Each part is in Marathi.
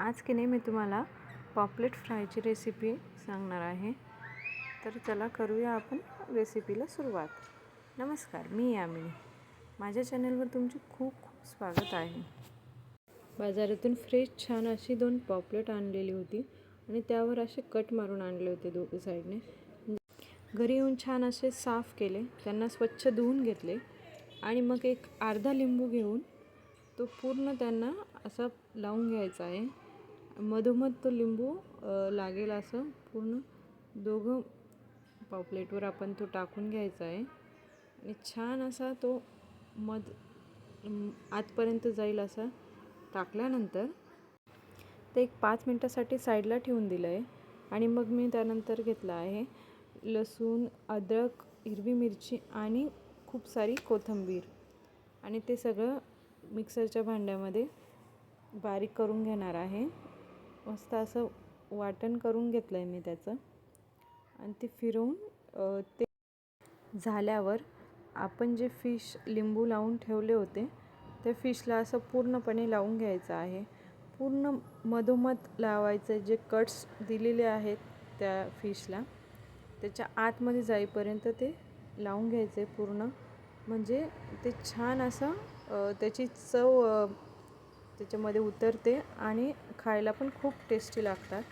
आज की नाही मी तुम्हाला पॉपलेट फ्रायची रेसिपी सांगणार आहे. तर चला करूया आपण रेसिपीला सुरुवात. नमस्कार मी यामिनी. माझ्या चॅनलवर तुमचे खूप खूप स्वागत आहे. बाजारातून फ्रेश छान अशी दोन पॉपलेट आणलेली होती आणि त्यावर असे कट मारून आणले होते दोघे साईडने. घरी येऊन छान असे साफ केले त्यांना स्वच्छ धुवून घेतले आणि मग एक अर्धा लिंबू घेऊन तो पूर्ण त्यांना असा लावून घ्यायचा आहे. मधोमध तो लिंबू लागेल असं पूर्ण. दोघं पावप्लेटवर आपण तो टाकून घ्यायचा आहे. आणि छान असा तो मध आतपर्यंत जाईल असा टाकल्यानंतर ते एक पाच मिनटासाठी साईडला ठेवून दिलं आहे. आणि मग मी त्यानंतर घेतलं आहे लसूण अद्रक हिरवी मिरची आणि खूप सारी कोथिंबीर. आणि ते सगळं मिक्सरच्या भांड्यामध्ये बारीक करून घेणार आहे. मस्त असं वाटण करून घेतलं आहे मी त्याचं. आणि ते फिरवून ते झाल्यावर आपण जे फिश लिंबू लावून ठेवले होते त्या फिशला असं पूर्णपणे लावून घ्यायचं आहे. पूर्ण मधोमध लावायचं जे कट्स दिलेले आहेत त्या फिशला त्याच्या आतमध्ये जाईपर्यंत ते लावून घ्यायचे पूर्ण. म्हणजे ते छान असं त्याची चव त्याच्यामध्ये उतरते आणि खायला पण खूप टेस्टी लागतात.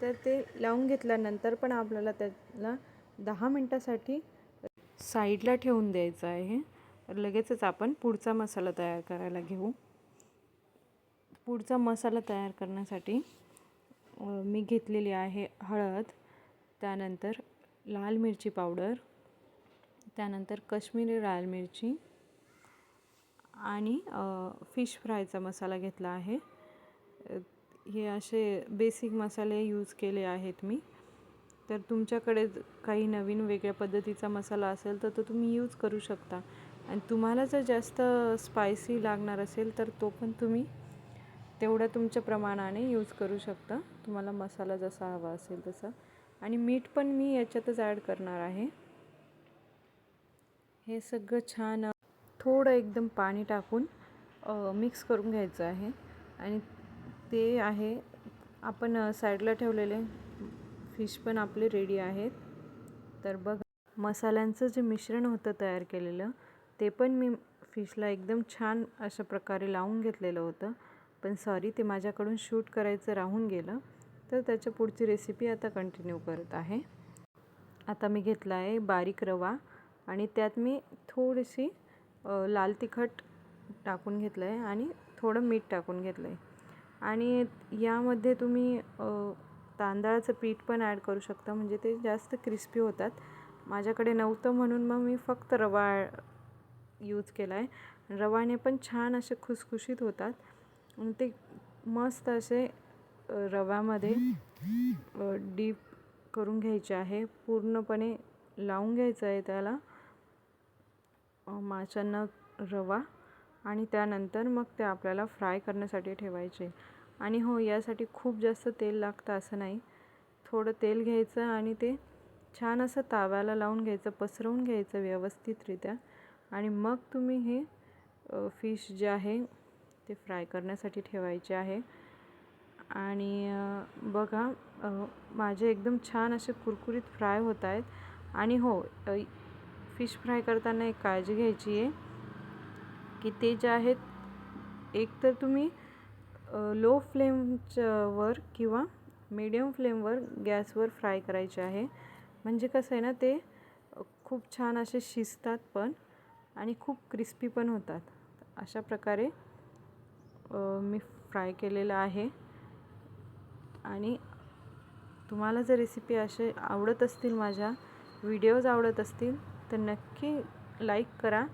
तर ते लावून घेतल्यानंतर पण आपल्याला त्याला दहा मिनटासाठी साईडला ठेवून द्यायचं आहे. लगेचच आपण पुढचा मसाला तयार करायला घेऊ. पुढचा मसाला तयार करण्यासाठी मी घेतलेली आहे हळद त्यानंतर लाल मिरची पावडर त्यानंतर कश्मीरी लाल मिरची आणि फिश फ्रायचा मसाला घेतला आहे. हे असे बेसिक मसाले यूज केले आहेत मी. तर तुमच्याकडे काही नवीन वेगळ्या पद्धतीचा मसाला असेल तर तो तुम्ही यूज करू शकता. आणि तुम्हाला जर जास्त स्पायसी लागणार असेल तर तो पण तुम्ही तेवढ्या तुमच्या प्रमाणाने यूज करू शकता. तुम्हाला मसाला जसा हवा असेल तसा. आणि मीठ पण मी याच्यातच ॲड करणार आहे. हे सगळं छान थोडं एकदम पाणी टाकून मिक्स करून घ्यायचं आहे. आणि ते आहे. आपण साईडला ठेवलेले फिश पण आपले रेडी आहेत. तर बघ मसाल्यांचं जे मिश्रण होतं तयार केलेलं ते पण मी फिशला एकदम छान अशा प्रकारे लावून घेतलेलं होतं. पण सॉरी ते माझ्याकडून शूट करायचं राहून गेलं. तर त्याच्या पुढची रेसिपी आता कंटिन्यू करत आहे. आता मी घेतला आहे बारीक रवा आणि त्यात मी थोडीशी लाल तिखट टाकून घेतलं आहे आणि थोडं मीठ टाकून घेतलं आहे आणि यामध्ये तुम्ही तांदळाचं पीठ पण ॲड करू शकता म्हणजे ते जास्त क्रिस्पी होतात. माझ्याकडे नव्हतं म्हणून मग मी फक्त रवा यूज केला आहे रवाने पण छान असे खुसखुशीत होतात. आणि ते मस्त असे रव्यामध्ये डीप करून घ्यायचे आहे. पूर्णपणे लावून घ्यायचं आहे त्याला. माशांना रवा आणि त्यानंतर मग ते आपल्याला फ्राय करण्यासाठी ठेवायचे. आणि हो यासाठी खूप जास्त तेल लागतं असं नाही. थोडं तेल घ्यायचं आणि ते छान असं ताव्याला लावून घ्यायचं पसरवून घ्यायचं व्यवस्थितरित्या. आणि मग तुम्ही हे फिश जे आहे ते फ्राय करण्यासाठी ठेवायचे आहे. आणि बघा माझे एकदम छान असे कुरकुरीत फ्राय होत आहेत. आणि हो फिश फ्राय करताना एक काळजी घ्यायची आहे की ते जे आहेत एक तर तुम्ही लो फ्लेमच्यावर किंवा मीडियम फ्लेमवर गॅसवर फ्राय करायचे आहे. म्हणजे कसं आहे ना ते खूप छान असे शिजतात पण आणि खूप क्रिस्पी पण होतात. अशा प्रकारे मी फ्राय केलेलं आहे. आणि तुम्हाला जर रेसिपी असे आवडत असतील माझ्या व्हिडिओज आवडत असतील तर नक्की लाईक करा.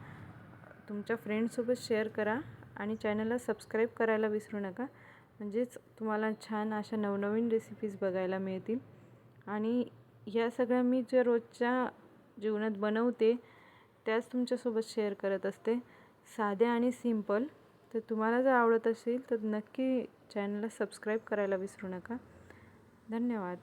तुमच्या फ्रेंडसोबत शेअर करा. आणि चॅनलला सबस्क्राईब करायला विसरू नका. म्हणजेच तुम्हाला छान अशा नवनवीन रेसिपीज बघायला मिळतील. आणि या सगळ्या मी ज्या रोजच्या जीवनात बनवते त्याच तुमच्यासोबत शेअर करत असते. साध्या आणि सिंपल तर तुम्हाला जर आवडत असेल तर नक्की चॅनलला सबस्क्राईब करायला विसरू नका. धन्यवाद.